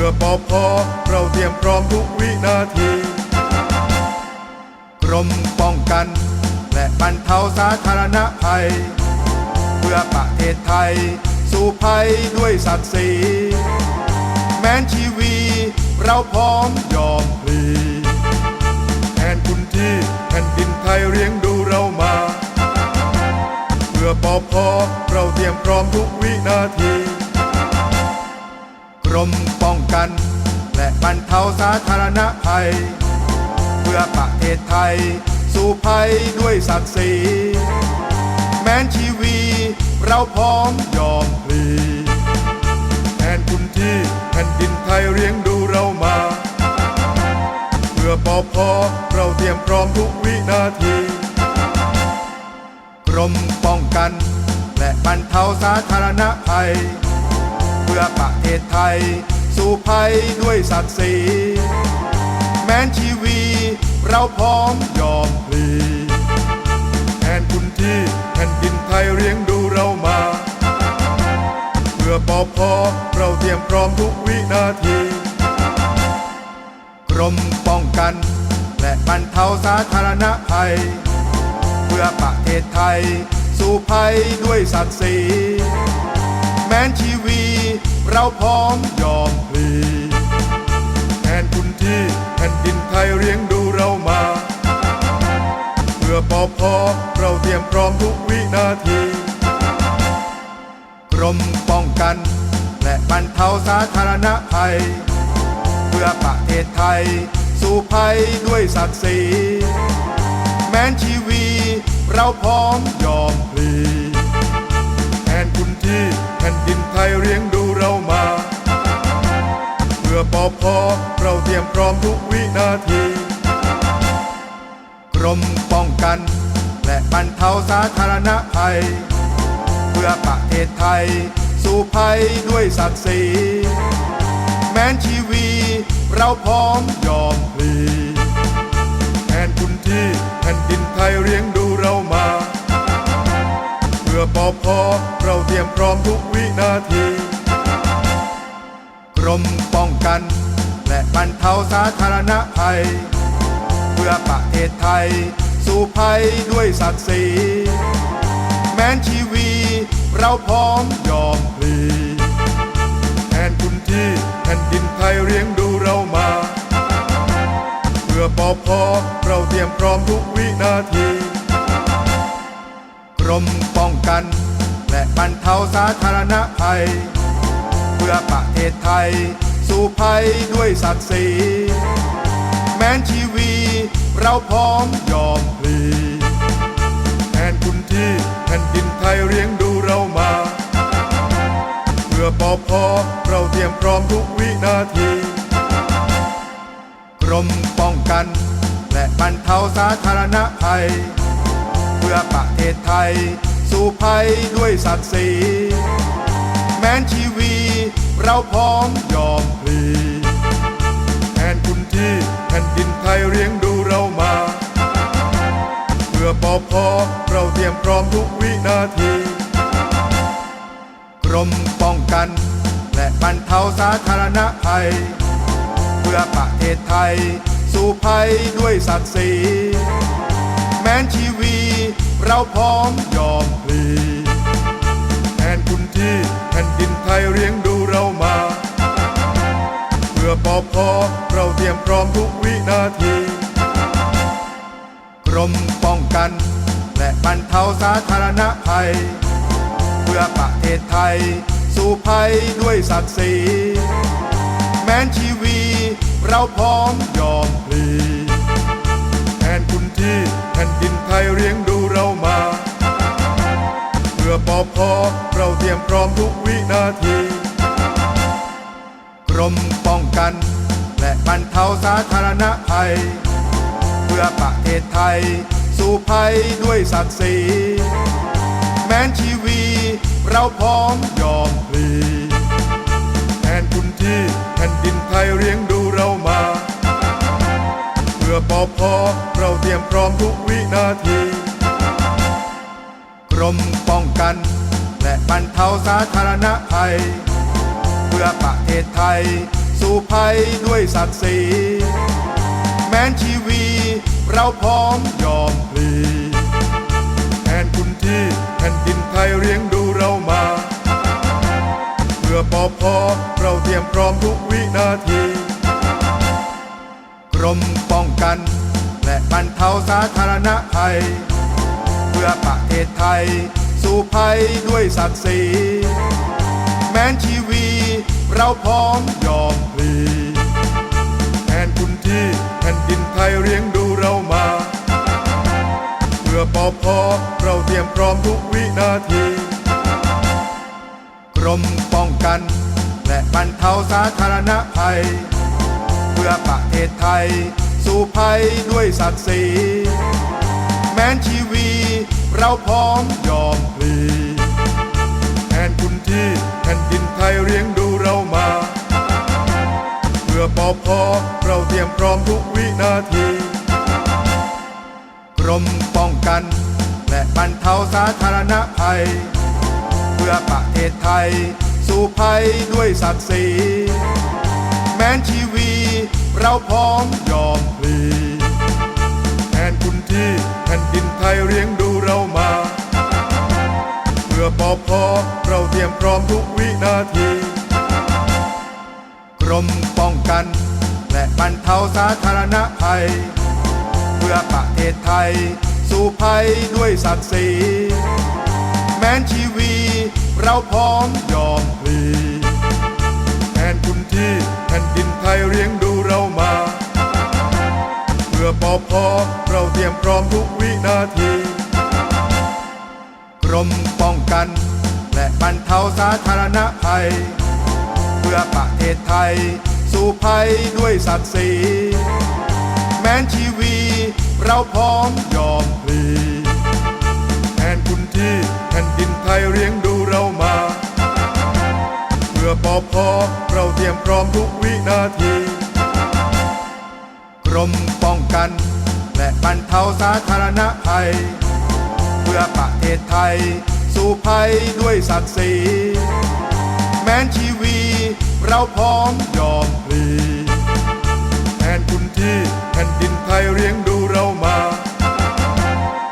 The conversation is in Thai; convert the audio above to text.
พื่อปอพอเราเตรียมพร้อมทุกวินาที กรมป้องกัน และบรรเทาสาธารณภัย เพื่อประเทศไทย สู่ภัยด้วยศักดิ์ศรีแม้นชีวีเราพร้อมยอมพลีแทนคุณที่แผ่นดินไทยเลี้ยงดูเรามา เพื่อปอพอเราเตรียมพร้อมทุกวินาที รมป้องกัน และบรรเทาสาธารณภัย เพื่อประเทศไทย สู่ภัยด้วยศักดิ์ศรีแม้นชีวีเราพร้อมยอมพลีแทนคุณที่แผ่นดินไทยเลี้ยงดูเรามา เพื่อปอพอเราเตรียมพร้อมทุกวินาทีกรมป้องกัน และบรรเทาสาธารณภัย พื่อประเทศไทย สู่ภัยด้วยศักดิ์ศรีแม้นชีวีเราพร้อมยอมพลีแทนคุณที่แผ่นดินไทยเลี้ยงดูเรามา เพื่อปอพอเราเตรียมพร้อมทุกวินาที กรมป้องกัน และบรรเทาสาธารณภัย เพื่อประเทศไทย สู่ภัยด้วยศักดิ์ศรี นชีวี เราพร้อมยอมพลีแทนคุณที่แผ่นดินไทยเลี้ยงดูเรามา เพื่อปอพอเราเตรียมพร้อมทุกวินาที กรมป้องกัน และบรรเทาสาธารณภัย เพื่อประเทศไทย สู่ภัยด้วยศักดิ์ศรีแม้นชีวี เราพร้อมยอมพลี ธารณภัย เพื่อประเทศไทย สู่ภัยด้วยศักดิ์ศรีแม้นชีวีเราพร้อมยอมพลีแทนคุณที่แผ่นดินไทยเลี้ยงดูเรามา เพื่อปอพอเราเตรียมพร้อมทุกวินาที กรมป้องกัน และบรรเทาสาธารณภัย เพื่อประเทศไทย สู่ภัยด้วยศักดิ์ศรีแม้นชีวีเราพร้อมยอมพลีแทนคุณที่แผ่นดินไทยเลี้ยงดูเรามา เพื่อปอพอเราเตรียมพร้อมทุกวินาทีกรมป้องกัน และบรรเทาสาธารณภัย เพื่อประเทศไทย สู่ภัยด้วยศักดิ์ศรีแม้นชีวีเราพร้อมยอม อปอพอเราเตรียมพร้อมทุกวินาที กรมป้องกัน และบรรเทาสาธารณภัย เพื่อประเทศไทย สู่ภัยด้วยศักดิ์ศรีแม้นชีวีเราพร้อมยอมพลีแทนคุณที่แผ่นดินไทยเลี้ยงดูเรามา เพื่อปอพอเราเตรียมพร้อมทุกวินาที กรม กัน และบรรเทาสาธารณภัย เพื่อประเทศไทย สู่ภัยด้วยศักดิ์ศรีแม้นชีวีเราพร้อมยอมพลีแทนคุณที่แผ่นดินไทยเลี้ยงดูเรามา เพื่อปอพอเราเตรียมพร้อมทุกวินาทีกรมป้องกัน และบรรเทาสาธารณภัย เพื่อประเทศไทย สู่ภัยด้วยศักดิ์ศรีแม้นชีวีเราพร้อมยอมพลีแทนคุณที่แผ่นดินไทยเลี้ยงดูเรามา เพื่อปอพอเราเตรียมพร้อมทุกวินาที กรมป้องกัน และบรรเทาสาธารณภัย เพื่อประเทศไทย สู่ภัยด้วยศักดิ์ศรีแม้นชีวี เราพร้อมยอมพลีแทนคุณที่แผ่นดินไทยเลี้ยงดูเรามา เพื่อปอพอเราเตรียมพร้อมทุกวินาที กรมป้องกัน และบรรเทาสาธารณภัย เพื่อประเทศไทย สู่ภัยด้วยศักดิ์ศรีแม้นชีวีเราพร้อมยอมพลีแทนคุณที่แผ่นดินไทยเลี้ยงดู เรามา เพื่อปอพอเราเตรียมพร้อมทุกวินาที กรมป้องกัน และบรรเทาสาธารณภัย เพื่อประเทศไทย สู่ภัยด้วยศักดิ์ศรีแม้นชีวีเราพร้อมยอมพลีแทนคุณที่แผ่นดินไทยเลี้ยงดูเรามา เพื่อปอพอเราเตรียมพร้อมทุกวินาที รมป้องกัน และบรรเทาสาธารณภัย เพื่อประเทศไทย สู่ภัยด้วยศักดิ์ศรีแม้นชีวีเราพร้อมยอมพลีแทนคุณที่แผ่นดินไทยเลี้ยงดูเรามา เพื่อปอพอเราเตรียมพร้อมทุกวินาทีกรมป้องกัน และบรรเทาสาธารณภัย พื่อประเทศไทย สู่ภัยด้วยศักดิ์ศรีแม้นชีวีเราพร้อมยอมพลีแทนคุณที่แผ่นดินไทยเลี้ยงดูเรามา เพื่อปอพอเราเตรียมพร้อมทุกวินาที กรมป้องกัน และบรรเทาสาธารณภัย เพื่อประเทศไทย สู่ภัยด้วยศักดิ์ศรี แม้นชีวี เราพร้อมยอมพลีแทนคุณที่แผ่นดินไทยเลี้ยงดูเรามา เพื่อปอพอเราเตรียมพร้อมทุกวินาที กรมป้องกัน และบรรเทาสาธารณภัย เพื่อประเทศไทย สู่ภัยด้วยศักดิ์ศรีแม้นชีวี เราพร้อมยอมพลี เทาสาธารณภัย เพื่อประเทศไทย สู่ภัยด้วยศักดิ์ศรีแม้นชีวีเราพร้อมยอมพลีแทนคุณที่แผ่นดินไทยเลี้ยงดูเรามา